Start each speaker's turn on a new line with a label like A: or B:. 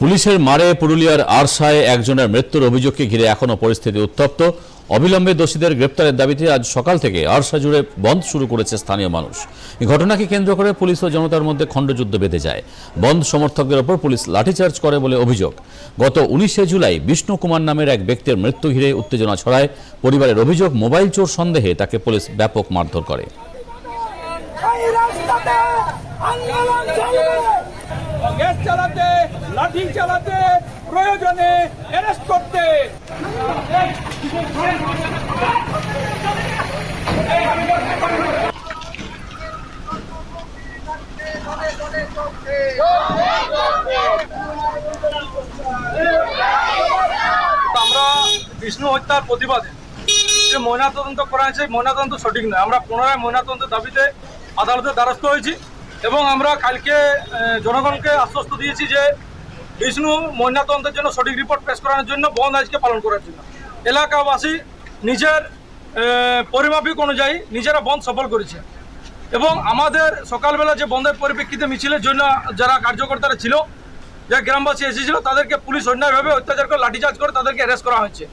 A: পুলিশের মারে পুরুলিয়ার আরসায় একজনের মৃত্যুর অভিযোগকে ঘিরে এখনও পরিস্থিতি উত্তপ্ত। অবিলম্বে দোষীদের গ্রেপ্তারের দাবিতে আজ সকাল থেকে আরসা জুড়ে বন্ধ শুরু করেছে স্থানীয় মানুষ। এই ঘটনাকে কেন্দ্র করে পুলিশ ও জনতার মধ্যে খণ্ডযুদ্ধ বেঁধে যায়। বন্ধ সমর্থকদের ওপর পুলিশ লাঠিচার্জ করে বলে অভিযোগ। গত উনিশে জুলাই বিষ্ণু কুমার নামের এক ব্যক্তির মৃত্যু ঘিরে উত্তেজনা ছড়ায়। পরিবারের অভিযোগ মোবাইল চোর সন্দেহে তাকে পুলিশ ব্যাপক মারধর করে।
B: আন্দোলন চলবে।
C: লাঠি চালাতে, প্রয়োজনে অ্যারেস্ট করতে। আমরা বিষ্ণু হত্যার প্রতিবাদে যে ময়নাতদন্ত করা হয়েছে, ময়নাতদন্ত সঠিক নয়। আমরা পুনরায় ময়নাতদন্তের দাবিতে আদালতের দ্বারস্থ হয়েছি এবং আমরা কালকে জনগণকে আশ্বস্ত দিয়েছি যে বিষ্ণু ময়নাতদন্তের জন্য সঠিক রিপোর্ট পেশ করানোর জন্য বন্ধ আজকে পালন করার জন্য এলাকাবাসী নিজের পরিমাপিক অনুযায়ী নিজেরা বন্ধ সফল করেছে। এবং আমাদের সকালবেলা যে বন্ধের পরিপ্রেক্ষিতে মিছিলের জন্য যারা কার্যকর্তারা ছিল, যারা গ্রামবাসী এসেছিল, তাদেরকে পুলিশ অন্যায়ভাবে অত্যাচার করে, লাঠিচার্জ করে তাদেরকে অ্যারেস্ট করা হয়েছে।